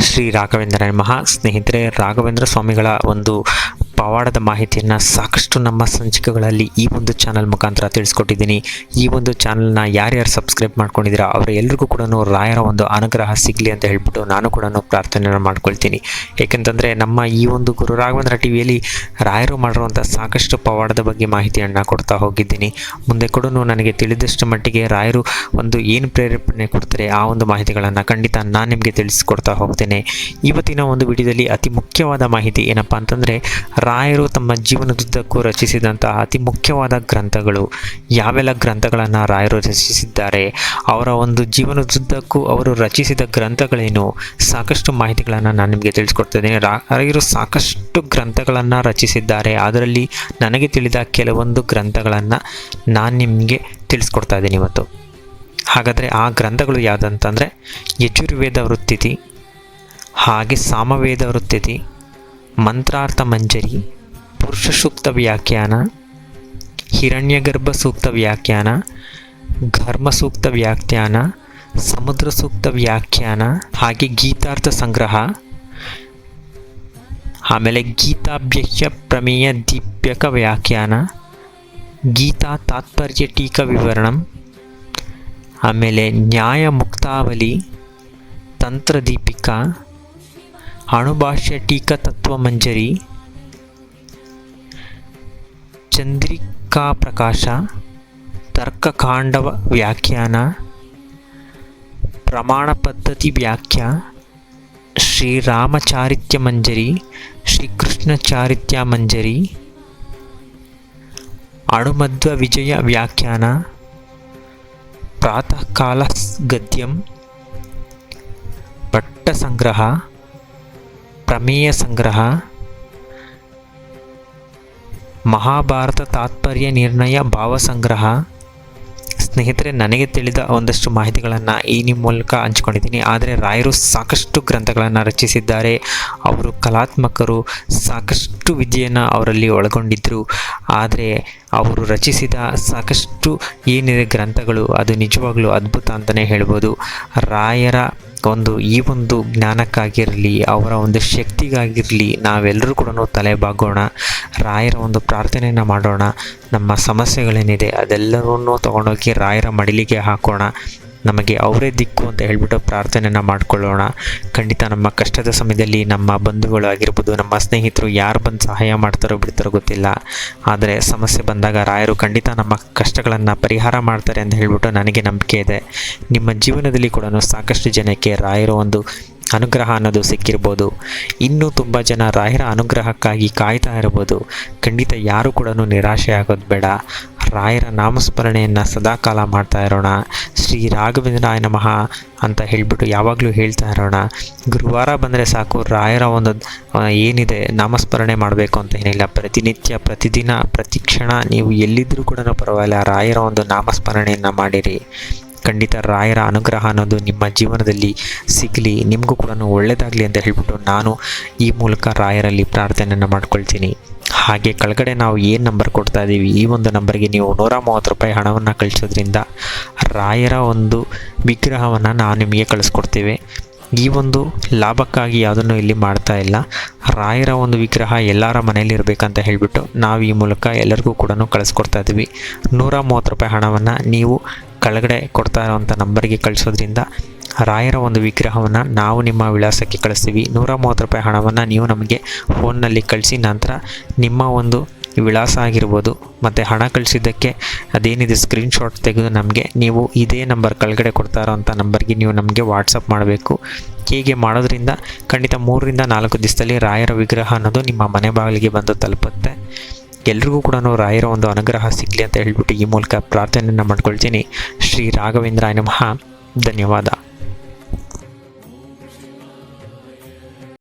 ಶ್ರೀ ರಾಘವೇಂದ್ರ ಮಹಾ ಸ್ನೇಹಿತರೆ ರಾಘವೇಂದ್ರ ಸ್ವಾಮಿಗಳ ಒಂದು ಪವಾಡದ ಮಾಹಿತಿಯನ್ನು ಸಾಕಷ್ಟು ನಮ್ಮ ಸಂಚಿಕೆಗಳಲ್ಲಿ ಈ ಒಂದು ಚಾನಲ್ ಮುಖಾಂತರ ತಿಳಿಸ್ಕೊಟ್ಟಿದ್ದೀನಿ. ಈ ಒಂದು ಚಾನಲ್ನ ಯಾರ್ಯಾರು ಸಬ್ಸ್ಕ್ರೈಬ್ ಮಾಡ್ಕೊಂಡಿದ್ದೀರಾ, ಅವರ ಎಲ್ರಿಗೂ ಕೂಡ ರಾಯರ ಒಂದು ಅನುಗ್ರಹ ಸಿಗಲಿ ಅಂತ ಹೇಳ್ಬಿಟ್ಟು ನಾನು ಕೂಡ ಪ್ರಾರ್ಥನೆಯನ್ನು ಮಾಡ್ಕೊಳ್ತೀನಿ. ಏಕೆಂತಂದರೆ ನಮ್ಮ ಈ ಒಂದು ಗುರು ರಾಘವೇಂದ್ರ ಟಿ ವಿಯಲ್ಲಿ ರಾಯರು ಮಾಡಿರುವಂಥ ಸಾಕಷ್ಟು ಪವಾಡದ ಬಗ್ಗೆ ಮಾಹಿತಿಯನ್ನು ಕೊಡ್ತಾ ಹೋಗಿದ್ದೀನಿ. ಮುಂದೆ ಕೂಡ ನನಗೆ ತಿಳಿದಷ್ಟು ಮಟ್ಟಿಗೆ ರಾಯರು ಒಂದು ಏನು ಪ್ರೇರೇಪಣೆ ಕೊಡ್ತಾರೆ ಆ ಒಂದು ಮಾಹಿತಿಗಳನ್ನು ಖಂಡಿತ ನಾನು ನಿಮಗೆ ತಿಳಿಸ್ಕೊಡ್ತಾ ಹೋಗ್ತೇನೆ. ಇವತ್ತಿನ ಒಂದು ವಿಡಿಯೋದಲ್ಲಿ ಅತಿ ಮುಖ್ಯವಾದ ಮಾಹಿತಿ ಏನಪ್ಪ ಅಂತಂದರೆ ರಾಯರು ತಮ್ಮ ಜೀವನದುದ್ದಕ್ಕೂ ರಚಿಸಿದಂತಹ ಅತಿ ಮುಖ್ಯವಾದ ಗ್ರಂಥಗಳು. ಯಾವೆಲ್ಲ ಗ್ರಂಥಗಳನ್ನು ರಾಯರು ರಚಿಸಿದ್ದಾರೆ? ಅವರ ಒಂದು ಜೀವನದುದ್ದಕ್ಕೂ ಅವರು ರಚಿಸಿದ ಗ್ರಂಥಗಳೇನು? ಸಾಕಷ್ಟು ಮಾಹಿತಿಗಳನ್ನು ನಾನು ನಿಮಗೆ ತಿಳಿಸ್ಕೊಡ್ತಿದ್ದೇನೆ ರಾಯರು ಸಾಕಷ್ಟು ಗ್ರಂಥಗಳನ್ನು ರಚಿಸಿದ್ದಾರೆ. ಅದರಲ್ಲಿ ನನಗೆ ತಿಳಿದ ಕೆಲವೊಂದು ಗ್ರಂಥಗಳನ್ನು ನಾನು ನಿಮಗೆ ತಿಳಿಸ್ಕೊಡ್ತಾ ಇದ್ದೀನಿ ಇವತ್ತು. ಹಾಗಾದರೆ ಆ ಗ್ರಂಥಗಳು ಯಾವುದಂತಂದರೆ ಯಜುರ್ವೇದ ವೃತ್ತಿತಿ, ಹಾಗೆ ಸಾಮವೇದ ವೃತ್ತಿತಿ ಮಂತ್ರಾರ್ಥ ಮಂಜರಿ, ಪುರುಷ ಸೂಕ್ತ ವ್ಯಾಖ್ಯಾನ, ಹಿರಣ್ಯಗರ್ಭ ಸೂಕ್ತ ವ್ಯಾಖ್ಯಾನ, ಘರ್ಮ ಸೂಕ್ತ ವ್ಯಾಖ್ಯಾನ, ಸಮುದ್ರ ಸೂಕ್ತ ವ್ಯಾಖ್ಯಾನ, ಹಾಗೆ ಗೀತಾರ್ಥ ಸಂಗ್ರಹ. ಆಮೇಲೆ ಗೀತಾಭ್ಯಸ್ಯ ಪ್ರಮೇಯ ದೀಪ್ಯಕ ವ್ಯಾಖ್ಯಾನ, ಗೀತಾ ತಾತ್ಪರ್ಯ ಟೀಕಾ ವಿವರಣಂ, ಆಮೇಲೆ ನ್ಯಾಯ ಮುಕ್ತಾವಲಿ ತಂತ್ರದೀಪಿಕಾ ಅಣುಭಾಷ್ಯ ಟೀಕಾ ತತ್ವ ಮಂಜರಿ ಚಂದ್ರಿಕಾ ಪ್ರಕಾಶ ತರ್ಕಕಾಂಡವ ವ್ಯಾಖ್ಯಾನ ಪ್ರಮಾಣ ಪದ್ಧತಿ ವ್ಯಾಖ್ಯ ಶ್ರೀರಾಮಚಾರಿತ್ಯ ಮಂಜರಿ ಶ್ರೀಕೃಷ್ಣ ಚಾರಿತ್ಯ ಮಂಜರಿ ಅಣುಮಧ್ವ ವಿಜಯ ವ್ಯಾಖ್ಯಾನ ಪ್ರಾತಃ ಕಾಲ ಗದ್ಯಂ ಭಟ್ಟ ಸಂಗ್ರಹ ಪ್ರಮೇಯ ಸಂಗ್ರಹ. ಮಹಾಭಾರತ ತಾತ್ಪರ್ಯ ನಿರ್ಣಯ ಭಾವ ಸಂಗ್ರಹ. ಸ್ನೇಹಿತರೆ, ನನಗೆ ತಿಳಿದ ಒಂದಷ್ಟು ಮಾಹಿತಿಗಳನ್ನು ಈ ನಿಮ್ಮ ಮೂಲಕ ಹಂಚ್ಕೊಂಡಿದ್ದೀನಿ. ಆದರೆ, ರಾಯರು ಸಾಕಷ್ಟು ಗ್ರಂಥಗಳನ್ನು ರಚಿಸಿದ್ದಾರೆ. ಅವರು ಕಲಾತ್ಮಕರು, ಸಾಕಷ್ಟು ವಿದ್ಯೆಯನ್ನು ಅವರಲ್ಲಿ ಒಳಗೊಂಡಿದ್ದರು ಆದರೆ, ಅವರು ರಚಿಸಿದ ಸಾಕಷ್ಟು ಏನಿದೆ ಗ್ರಂಥಗಳು, ಅದು ನಿಜವಾಗಲೂ ಅದ್ಭುತ ಅಂತಲೇ ಹೇಳ್ಬೋದು. ರಾಯರ ಒಂದು ಈ ಒಂದು ಜ್ಞಾನಕ್ಕಾಗಿರಲಿ, ಅವರ ಒಂದು ಶಕ್ತಿಗಾಗಿರಲಿ ನಾವೆಲ್ಲರೂ ಕೂಡ ತಲೆ ಬಾಗೋಣ ರಾಯರ ಒಂದು ಪ್ರಾರ್ಥನೆಯನ್ನು ಮಾಡೋಣ, ನಮ್ಮ ಸಮಸ್ಯೆಗಳೇನಿದೆ ಅದೆಲ್ಲವನ್ನೂ ತೊಗೊಂಡೋಗಿ ರಾಯರ ಮಡಿಲಿಗೆ ಹಾಕೋಣ. ನಮಗೆ ಅವರೇ ದಿಕ್ಕು ಅಂತ ಹೇಳ್ಬಿಟ್ಟು ಪ್ರಾರ್ಥನೆಯನ್ನು ಮಾಡಿಕೊಳ್ಳೋಣ. ಖಂಡಿತ ನಮ್ಮ ಕಷ್ಟದ ಸಮಯದಲ್ಲಿ ನಮ್ಮ ಬಂಧುಗಳು ಆಗಿರ್ಬೋದು, ನಮ್ಮ ಸ್ನೇಹಿತರು ಯಾರು ಬಂದು ಸಹಾಯ ಮಾಡ್ತಾರೋ ಬಿಡ್ತಾರೋ ಗೊತ್ತಿಲ್ಲ. ಆದರೆ ಸಮಸ್ಯೆ ಬಂದಾಗ ರಾಯರು ಖಂಡಿತ ನಮ್ಮ ಕಷ್ಟಗಳನ್ನು ಪರಿಹಾರ ಮಾಡ್ತಾರೆ ಅಂತ ಹೇಳ್ಬಿಟ್ಟು ನನಗೆ ನಂಬಿಕೆ ಇದೆ. ನಿಮ್ಮ ಜೀವನದಲ್ಲಿ ಕೂಡ ಸಾಕಷ್ಟು ಜನಕ್ಕೆ ರಾಯರು ಒಂದು ಅನುಗ್ರಹ ಅನ್ನೋದು ಸಿಕ್ಕಿರ್ಬೋದು. ಇನ್ನೂ ತುಂಬ ಜನ ರಾಯರ ಅನುಗ್ರಹಕ್ಕಾಗಿ ಕಾಯ್ತಾ ಇರ್ಬೋದು. ಖಂಡಿತ ಯಾರು ಕೂಡ ನಿರಾಶೆ ಆಗೋದು ಬೇಡ. ರಾಯರ ನಾಮಸ್ಮರಣೆಯನ್ನು ಸದಾಕಾಲ ಮಾಡ್ತಾ ಇರೋಣ. ಶ್ರೀ ರಾಘವೇಂದ್ರಾಯ ನಮಃ ಅಂತ ಹೇಳಿಬಿಟ್ಟು ಯಾವಾಗಲೂ ಹೇಳ್ತಾ ಇರೋಣ. ಗುರುವಾರ ಬಂದರೆ ಸಾಕು ರಾಯರ ಒಂದು ಏನಿದೆ ನಾಮಸ್ಮರಣೆ ಮಾಡಬೇಕು ಅಂತ ಏನಿಲ್ಲ. ಪ್ರತಿನಿತ್ಯ, ಪ್ರತಿದಿನ, ಪ್ರತಿ ಕ್ಷಣ ನೀವು ಎಲ್ಲಿದ್ದರೂ ಕೂಡ ಪರವಾಗಿಲ್ಲ, ರಾಯರ ಒಂದು ನಾಮಸ್ಮರಣೆಯನ್ನು ಮಾಡಿರಿ. ಖಂಡಿತ ರಾಯರ ಅನುಗ್ರಹ ಅನ್ನೋದು ನಿಮ್ಮ ಜೀವನದಲ್ಲಿ ಸಿಗಲಿ, ನಿಮಗೂ ಕೂಡ ಒಳ್ಳೆಯದಾಗಲಿ ಅಂತ ಹೇಳಿಬಿಟ್ಟು ನಾನು ಈ ಮೂಲಕ ರಾಯರಲ್ಲಿ ಪ್ರಾರ್ಥನೆಯನ್ನು ಮಾಡ್ಕೊಳ್ತೀನಿ. ಹಾಗೆ ಕೆಳಗಡೆ ನಾವು ಏನು ನಂಬರ್ ಕೊಡ್ತಾ ಇದ್ದೀವಿ ಈ ಒಂದು ನಂಬರ್ಗೆ ನೀವು ನೂರ ಮೂವತ್ತು ರೂಪಾಯಿ ಹಣವನ್ನು ಕಳಿಸೋದ್ರಿಂದ ರಾಯರ ಒಂದು ವಿಗ್ರಹವನ್ನು ನಾವು ನಿಮಗೆ ಕಳಿಸ್ಕೊಡ್ತೇವೆ. ಈ ಒಂದು ಲಾಭಕ್ಕಾಗಿ ಯಾವುದನ್ನು ಇಲ್ಲಿ ಮಾಡ್ತಾ ಇಲ್ಲ. ರಾಯರ ಒಂದು ವಿಗ್ರಹ ಎಲ್ಲರ ಮನೆಯಲ್ಲಿ ಇರಬೇಕಂತ ಹೇಳಿಬಿಟ್ಟು ನಾವು ಈ ಮೂಲಕ ಎಲ್ಲರಿಗೂ ಕೂಡ ಕಳಿಸ್ಕೊಡ್ತಾ ಇದ್ದೀವಿ ನೂರ ಮೂವತ್ತು ರೂಪಾಯಿ ಹಣವನ್ನು ನೀವು ಕೆಳಗಡೆ ಕೊಡ್ತಾ ಇರೋವಂಥ ನಂಬರ್ಗೆ ಕಳಿಸೋದ್ರಿಂದ ರಾಯರ ಒಂದು ವಿಗ್ರಹವನ್ನು ನಾವು ನಿಮ್ಮ ವಿಳಾಸಕ್ಕೆ ಕಳಿಸ್ತೀವಿ. ನೂರ ಮೂವತ್ತು ರೂಪಾಯಿ ಹಣವನ್ನು ನೀವು ನಮಗೆ ಫೋನ್ನಲ್ಲಿ ಕಳಿಸಿ ನಂತರ ನಿಮ್ಮ ಒಂದು ವಿಳಾಸ ಆಗಿರ್ಬೋದು, ಮತ್ತು ಹಣ ಕಳಿಸಿದ್ದಕ್ಕೆ ಅದೇನಿದೆ ಸ್ಕ್ರೀನ್ಶಾಟ್ ತೆಗೆದು ನಮಗೆ ನೀವು ಇದೇ ನಂಬರ್ ಕೆಳಗಡೆ ಕೊಡ್ತಾ ಇರೋವಂಥ ನಂಬರ್ಗೆ ನೀವು ನಮಗೆ ವಾಟ್ಸಪ್ ಮಾಡಬೇಕು. ಹೀಗೆ ಮಾಡೋದ್ರಿಂದ ಖಂಡಿತ ಮೂರರಿಂದ ನಾಲ್ಕು ದಿವಸದಲ್ಲಿ ರಾಯರ ವಿಗ್ರಹ ಅನ್ನೋದು ನಿಮ್ಮ ಮನೆ ಬಾಗಿಲಿಗೆ ಬಂದು ತಲುಪುತ್ತೆ. ಎಲ್ರಿಗೂ ಕೂಡ ರಾಯರ ಒಂದು ಅನುಗ್ರಹ ಸಿಗಲಿ ಅಂತ ಹೇಳ್ಬಿಟ್ಟು ಈ ಮೂಲಕ ಪ್ರಾರ್ಥನೆಯನ್ನು ಮಾಡ್ಕೊಳ್ತೀನಿ. ಶ್ರೀ ರಾಘವೇಂದ್ರ ನಮಃ. ಧನ್ಯವಾದ.